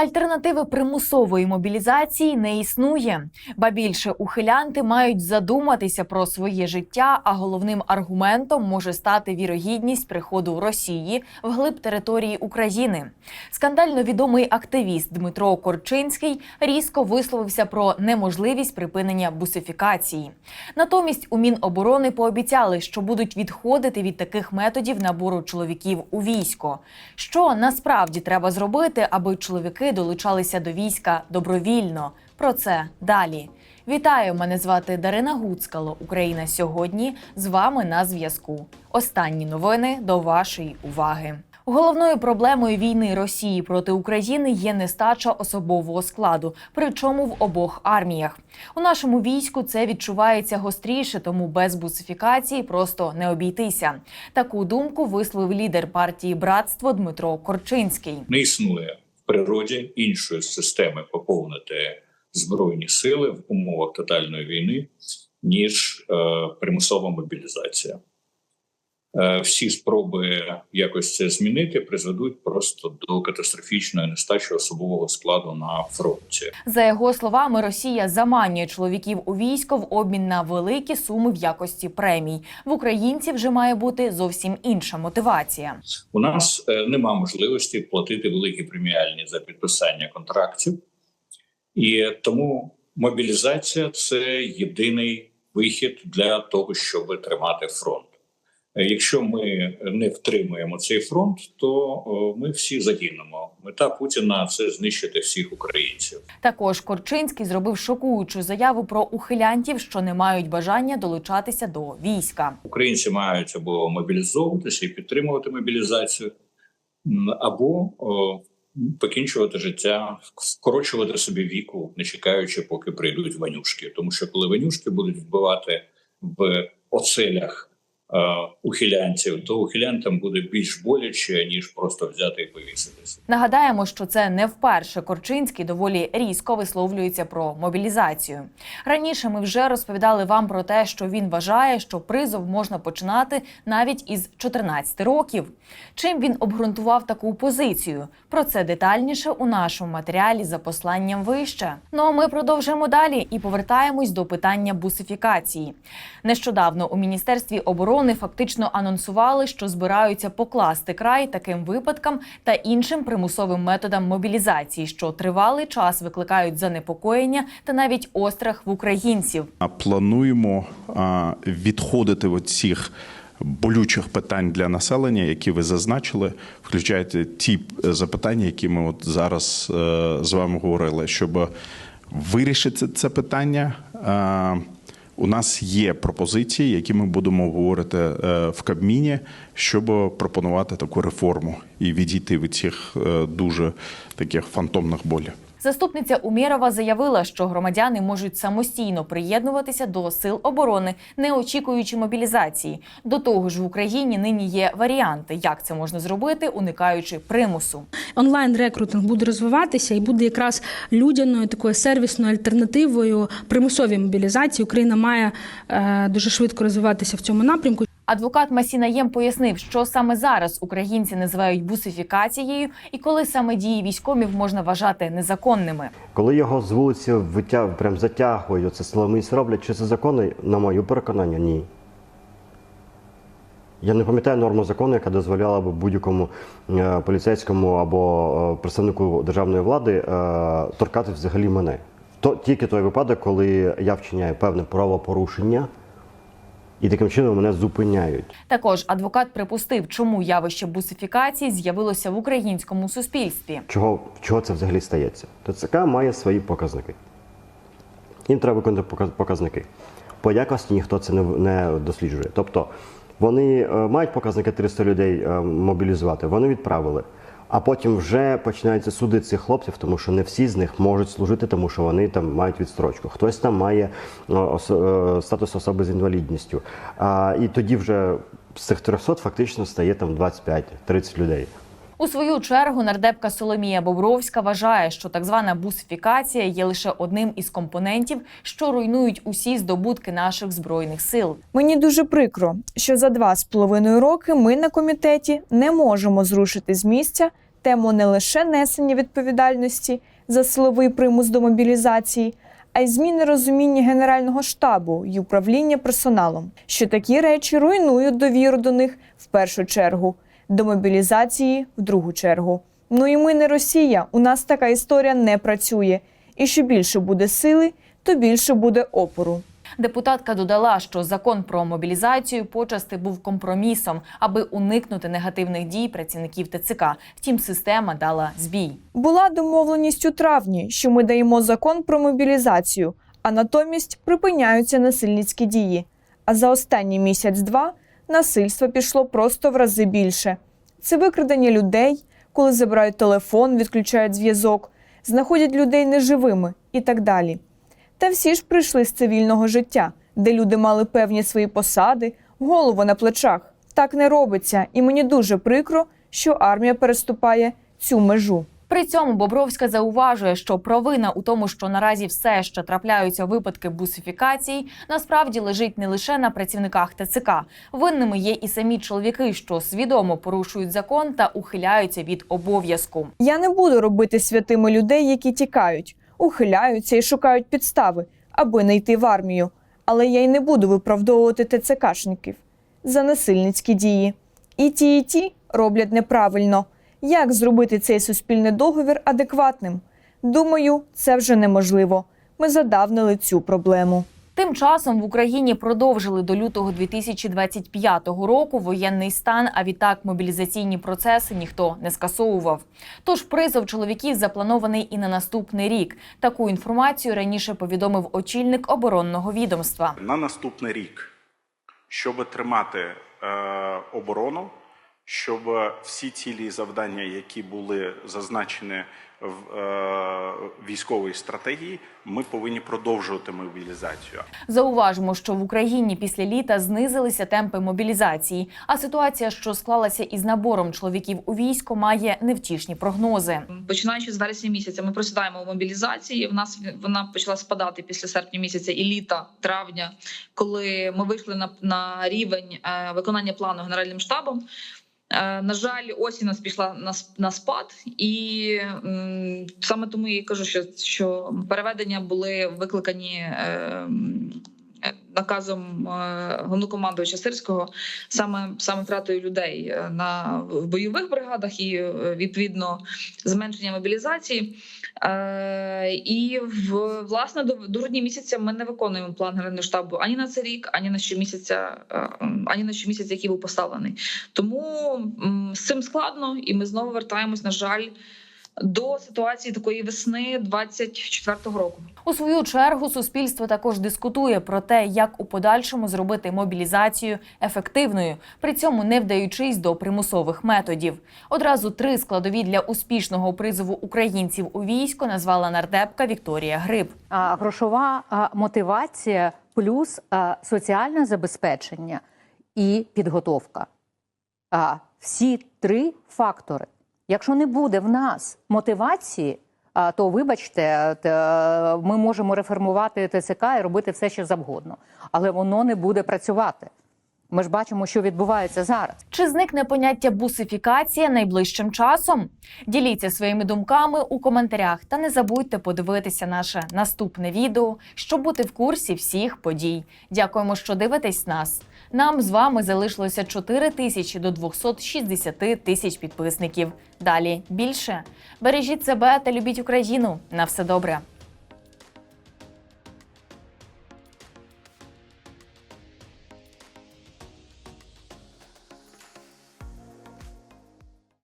Альтернативи примусової мобілізації не існує. Ба більше ухилянти мають задуматися про своє життя, а головним аргументом може стати вірогідність приходу Росії вглиб території України. Скандально відомий активіст Дмитро Корчинський різко висловився про неможливість припинення бусифікації. Натомість у Міноборони пообіцяли, що будуть відходити від таких методів набору чоловіків у військо. Що насправді треба зробити, аби чоловіки долучалися до війська добровільно? Про це далі. Вітаю! Мене звати Дарина Гуцкало. Україна сьогодні з вами на зв'язку. Останні новини до вашої уваги. Головною проблемою війни Росії проти України є нестача особового складу, причому в обох арміях. У нашому війську це відчувається гостріше, тому без бусифікації просто не обійтися. Таку думку висловив лідер партії Братство Дмитро Корчинський. не існує природі іншої системи поповнити збройні сили в умовах тотальної війни, ніж е, примусова мобілізація. Е, всі спроби якось це змінити призведуть просто до катастрофічної нестачі особового складу на фронті. За його словами, Росія заманює чоловіків у військо в обмін на великі суми в якості премій. В українців вже має бути зовсім інша мотивація. У нас е, нема можливості платити великі преміальні за підписання контрактів, і тому мобілізація це єдиний вихід для того, щоб тримати фронт. Е, Якщо ми не втримуємо цей фронт, то ми всі загинемо. Мета Путіна це знищити всіх українців. Також Корчинський зробив шокуючу заяву про ухилянтів, що не мають бажання долучатися до війська. Українці мають або мобілізовуватися і підтримувати мобілізацію, або покінчувати життя, скорочувати собі віку, не чекаючи, поки прийдуть ванюшки. Тому що коли ванюшки будуть вбивати в оцелях е, ухилянців, то ухилянтам буде більш боляче ніж просто взяти і повіситися. Нагадаємо, що це не вперше Корчинський доволі різко висловлюється про мобілізацію. Раніше ми вже розповідали вам про те, що він вважає, що призов можна починати навіть із 14 років. Чим він обґрунтував таку позицію? Про це детальніше у нашому матеріалі за посланням вище. Ну а ми продовжуємо далі і повертаємось до питання бусифікації. Нещодавно у міністерстві оборони фактично анонсували, що збираються покласти край таким випадкам та іншим примусовим методам мобілізації, що тривалий час викликають занепокоєння та навіть острах в українців. Плануємо відходити від цих болючих питань для населення, які ви зазначили, включаєте ті е, запитання, які ми от зараз е, з вами говорили, щоб вирішити це питання. У нас є пропозиції, які ми будемо говорити е, в Кабміні, щоб пропонувати таку реформу і відійти від цих е, дуже таких фантомних болів. Заступниця Умєрова заявила, що громадяни можуть самостійно приєднуватися до сил оборони, не очікуючи мобілізації. До того ж, в Україні нині є варіанти, як це можна зробити, уникаючи примусу. Онлайн рекрутинг буде розвиватися і буде якраз людяною такою сервісною альтернативою примусовій мобілізації. Україна має е, дуже швидко розвиватися в цьому напрямку. Адвокат Масінаєм пояснив, що саме зараз українці називають бусифікацією, і коли саме дії військомів можна вважати незаконними. Коли його з вулиці витяг, прям затягують, оце силоміць роблять, чи це законно, на моє переконання, ні. Я не пам'ятаю норму закону, яка дозволяла б будь-якому е, поліцейському або е, представнику державної влади е, торкати взагалі мене. То тільки той випадок, коли я вчиняю певне правопорушення, і таким чином мене зупиняють. Також адвокат припустив, чому явище бусифікації з'явилося в українському суспільстві. чого, чого це взагалі стається. ТЦК має свої показники. Їм треба виконати показ- показники. По якості ніхто це не, не досліджує. Тобто вони е, мають показники 300 людей е, мобілізувати, вони відправили. А потім вже починаються суди цих хлопців, тому що не всі з них можуть служити, тому що вони там мають відстрочку. Хтось там має е, статус особи з інвалідністю. І тоді вже з цих 300 фактично стає там 25-30 людей. У свою чергу нардепка Соломія Бобровська вважає, що так звана бусифікація є лише одним із компонентів, що руйнують усі здобутки наших збройних сил. Мені дуже прикро, що за два з половиною роки ми на комітеті не можемо зрушити з місця тему не лише несення відповідальності за силовий примус до мобілізації, а й зміни розуміння Генерального штабу і управління персоналом, що такі речі руйнують довіру до них в першу чергу, до мобілізації в другу чергу. Ну і ми не Росія, у нас така історія не працює. І що більше буде сили, то більше буде опору. Депутатка додала, що закон про мобілізацію почасти був компромісом, аби уникнути негативних дій працівників ТЦК. Втім, система дала збій. Була домовленість у травні, що ми даємо закон про мобілізацію, а натомість припиняються насильницькі дії. А за останній місяць-два насильство пішло просто в рази більше. Це викрадення людей, коли забирають телефон, відключають зв'язок, знаходять людей неживими і так далі. Та всі ж прийшли з цивільного життя, де люди мали певні свої посади, голову на плечах. Так не робиться, і мені дуже прикро, що армія переступає цю межу. При цьому Бобровська зауважує, що провина у тому, що наразі все ще трапляються випадки бусифікацій, насправді лежить не лише на працівниках ТЦК. Винними є і самі чоловіки, що свідомо порушують закон та ухиляються від обов'язку. Я не буду робити святими людей, які тікають, ухиляються і шукають підстави, аби не йти в армію. Але я й не буду виправдовувати ТЦКшників за насильницькі дії. І ті, і ті роблять неправильно. Як зробити цей суспільний договір адекватним? Думаю, це вже неможливо. Ми задавнили цю проблему. Тим часом в Україні продовжили до лютого 2025 року воєнний стан, а відтак мобілізаційні процеси ніхто не скасовував. Тож призов чоловіків запланований і на наступний рік. Таку інформацію раніше повідомив очільник оборонного відомства. на наступний рік, щоб тримати е, оборону, щоб всі цілі і завдання, які були зазначені в е, військовій стратегії, ми повинні продовжувати мобілізацію. Зауважимо, що в Україні після літа знизилися темпи мобілізації, а ситуація, що склалася із набором чоловіків у військо, має невтішні прогнози. Починаючи з вересня місяця, ми просідаємо у мобілізації. В нас вона почала спадати після серпня місяця і літа, травня, коли ми вийшли на, на рівень е, виконання плану генеральним штабом. Е, На жаль, осінь нас пішла на, спад, і саме тому я і кажу, що, що переведення були викликані е, е, наказом е, головнокомандувача Сирського, саме саме втратою людей е, на в бойових бригадах і е, відповідно зменшення мобілізації. І в власне до, до грудня місяця ми не виконуємо план генерального штабу ані на цей рік, ані на щомісяця, ані на щомісяця, який був поставлений. Тому з цим складно, і ми знову вертаємось, на жаль, до ситуації такої весни 24-го року. У свою чергу суспільство також дискутує про те, як у подальшому зробити мобілізацію ефективною, при цьому не вдаючись до примусових методів. Одразу три складові для успішного призову українців у військо назвала нардепка Вікторія Гриб. а, грошова а, мотивація плюс а, соціальне забезпечення і підготовка. А, всі три фактори. Якщо не буде в нас мотивації, то вибачте, ми можемо реформувати ТЦК і робити все, що завгодно, але воно не буде працювати. Ми ж бачимо, що відбувається зараз. Чи зникне поняття бусифікація найближчим часом? Діліться своїми думками у коментарях та не забудьте подивитися наше наступне відео, щоб бути в курсі всіх подій. Дякуємо, що дивитесь нас. Нам з вами залишилося 4 тисячі до 260 тисяч підписників. Далі більше. Бережіть себе та любіть Україну. На все добре.